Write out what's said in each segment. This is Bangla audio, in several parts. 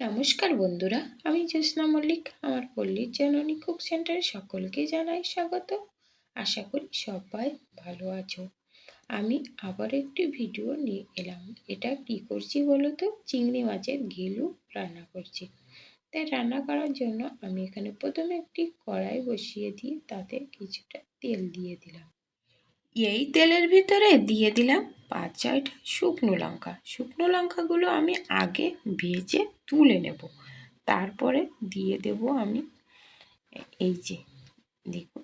নমস্কার বন্ধুরা, আমি জ্যোৎস্না মল্লিক। আমার পল্লীর জননী কুক সেন্টারে সকলকে জানাই স্বাগত। আশা করি সবাই ভালো আছো। আমি আবার একটি ভিডিও নিয়ে এলাম। এটা কি করছি বলো তো? চিংড়ি মাছের ঘিলু রান্না করছি। তাই রান্না করার জন্য আমি এখানে প্রথমে একটি কড়াই বসিয়ে দিয়ে তাতে কিছুটা তেল দিয়ে দিলাম। এই তেলের ভিতরে দিয়ে দিলাম পাঁচ ছয়টা শুকনো লঙ্কা। শুকনো লঙ্কাগুলো আমি আগে ভেজে তুলে নেব। তারপরে দিয়ে দেব আমি এই যে, দেখুন,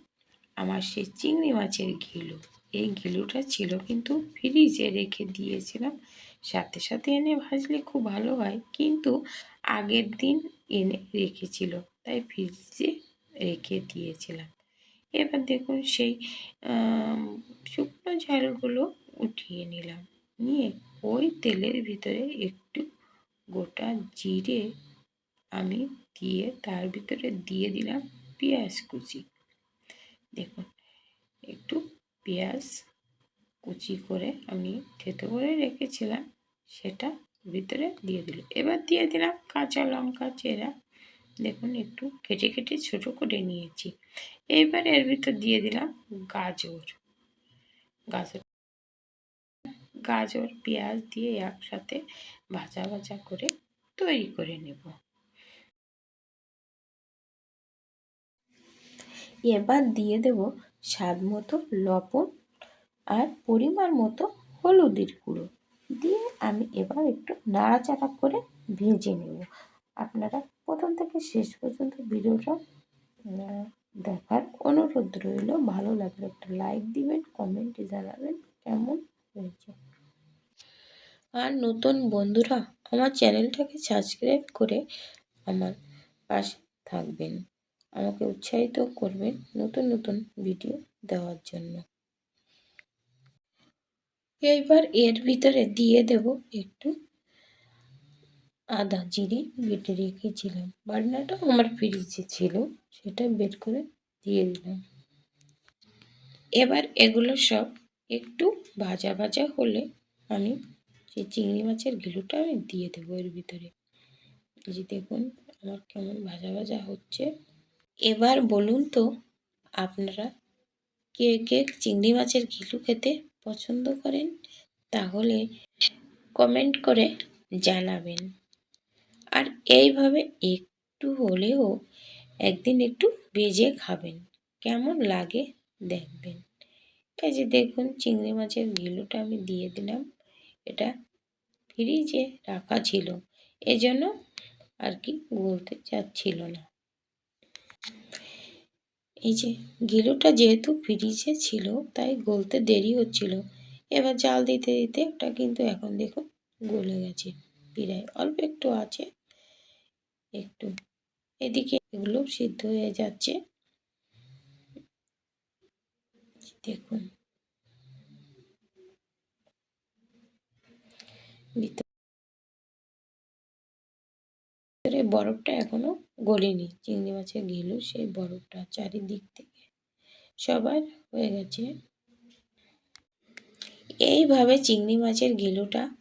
আমার সেই চিংড়ি মাছের ঘিলু। এই ঘিলুটা ছিল কিন্তু ফ্রিজে রেখে দিয়েছিলাম। সাথে সাথে এনে ভাজলে খুব ভালো হয়। কিন্তু আগের দিন এনে রেখেছিল, তাই ফ্রিজে রেখে দিয়েছিলাম। এবার দেখুন সেই শুকনো ঝালগুলো উঠিয়ে নিলাম। নিয়ে ওই তেলের ভিতরে একটু গোটা জিরে আমি দিয়ে তার ভিতরে দিয়ে দিলাম পেঁয়াজ কুচি। দেখুন, একটু পেঁয়াজ কুচি করে আমি থেতো করে রেখেছিলাম, সেটা ভিতরে দিয়ে দিল। এবার দিয়ে দিলাম কাঁচা লঙ্কা, চেরা দেখুন, একটু কেটে কেটে ছোটো করে নিয়েছি। এইবার এর ভিতর দিয়ে দিলাম গাজর। গাজর গাজর, পেঁয়াজ দিয়ে একসাথে ভাজা ভাজা করে তৈরি করে নেব। এবার দিয়ে দেব স্বাদ মতো লবণ আর পরিমাণ মতো হলুদের গুঁড়ো। দিয়ে আমি এবার একটু নাড়াচাড়া করে ভেজে নেব। আপনারা প্রথম থেকে শেষ পর্যন্ত ভিডিওটা দেখার অনুরোধ রইল। ভালো লাগলে একটা লাইক দিবেন কমেন্টে জানাবেন কেমন হয়েছে। আর নতুন বন্ধুরা, আমার চ্যানেলটাকে সাবস্ক্রাইব করে আমার পাশে থাকবেন। আমাকে উৎসাহিত করবেন নতুন নতুন ভিডিও দেওয়ার জন্য। এইবার এর ভিতরে দিয়ে দেব একটু আদা জিরে বেটে রেখেছিলাম। বাটনাটা আমার ফ্রিজে ছিল, সেটা বের করে দিয়ে দিলাম। এবার এগুলো সব একটু ভাজা ভাজা হলে আমি সেই চিংড়ি মাছের ঘিলুটা আমি দিয়ে দেবো এর ভিতরে। যে দেখুন, আমার কেমন ভাজা ভাজা হচ্ছে। এবার বলুন তো, আপনারা কে কে চিংড়ি মাছের ঘিলু খেতে পছন্দ করেন, তাহলে কমেন্ট করে জানাবেন। আর এইভাবে একটু হলেও একদিন একটু ভেজে খাবেন। কেমন লাগে দেখবেন। এই যে দেখুন চিংড়ি মাছের ঘিলুটা আমি দিয়ে দিলাম। এটা ফ্রিজে রাখা ছিল। এজন্য আর কি গলতে চাচ্ছিল না। এই যে ঘিলুটা যেহেতু ফ্রিজে ছিল, তাই গলতে দেরি হচ্ছিল। এবার জাল দিতে দিতে ওটা কিন্তু এখন দেখুন গলে গেছে। প্রায় অল্প একটু আছে। একটু। এদিকে এগুলো সিদ্ধ হয়ে যাচ্ছে। দেখুন। ভিতরে বরফটা এখনও গলেনি। চিংড়ি মাছের ঘিলু, সেই বরফটা চারিদিক থেকে সবার হয়ে গেছে। এইভাবে চিংড়ি মাছের ঘিলুটা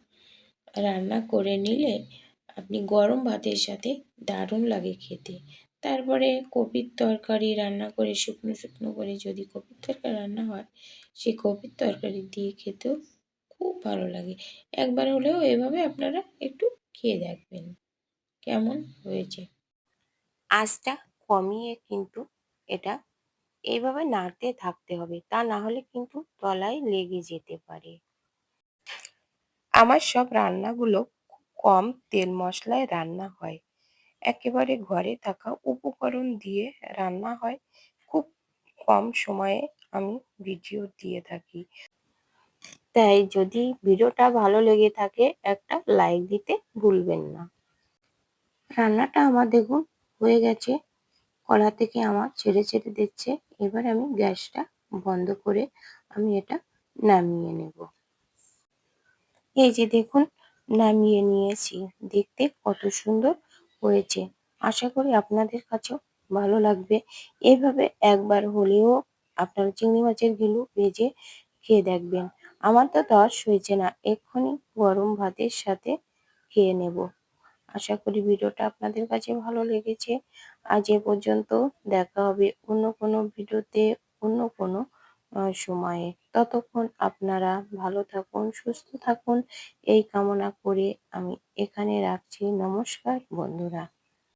রান্না করে নিলে আপনি গরম ভাতের সাথে দারুণ লাগে খেতে। তারপরে কপির তরকারি রান্না করে, শুকনো শুকনো করে যদি কপির তরকারি রান্না হয় সেই কপির তরকারি দিয়ে খেতেও খুব ভালো লাগে। একবার হলেও এভাবে আপনারা একটু খেয়ে দেখবেন কেমন হয়েছে। আঁচটা কমিয়ে কিন্তু এটা এইভাবে নাড়তে থাকতে হবে, তা না হলে কিন্তু তলায় লেগে যেতে পারে। আমার সব রান্নাগুলো কম তেল মশলায় রান্না হয়। একেবারে ঘরে থাকা উপকরণ দিয়ে রান্না হয়। খুব কম সময়ে আমি ভিডিও দিয়ে থাকি। তাই যদি ভিডিওটা ভালো লেগে থাকে, একটা লাইক দিতে ভুলবেন না। রান্নাটা আমার দেখুন হয়ে গেছে। কড়া থেকে আমার ছেড়ে ছেড়ে দিচ্ছে। এবার আমি গ্যাসটা বন্ধ করে আমি এটা নামিয়ে নেব। এই যে দেখুন নামিয়ে নিয়েছি। দেখতে কত সুন্দর হয়েছে। আশা করি আপনাদের কাছেও ভালো লাগবে। এইভাবে একবার হলেও আপনারা চিংড়ি মাছের গিলু ভেজে খেয়ে দেখবেন। আমার তো দশ হয়েছে না, এক্ষুনি গরম ভাতের সাথে খেয়ে নেব। আশা করি ভিডিওটা আপনাদের কাছে ভালো লেগেছে। আজ এ পর্যন্ত দেখা হবে অন্য কোনো ভিডিওতে, অন্য কোনো সময়ে। ততক্ষণ আপনারা ভালো থাকুন, সুস্থ থাকুন। এই কামনা করে আমি এখানে রাখছি। নমস্কার, বন্ধুরা।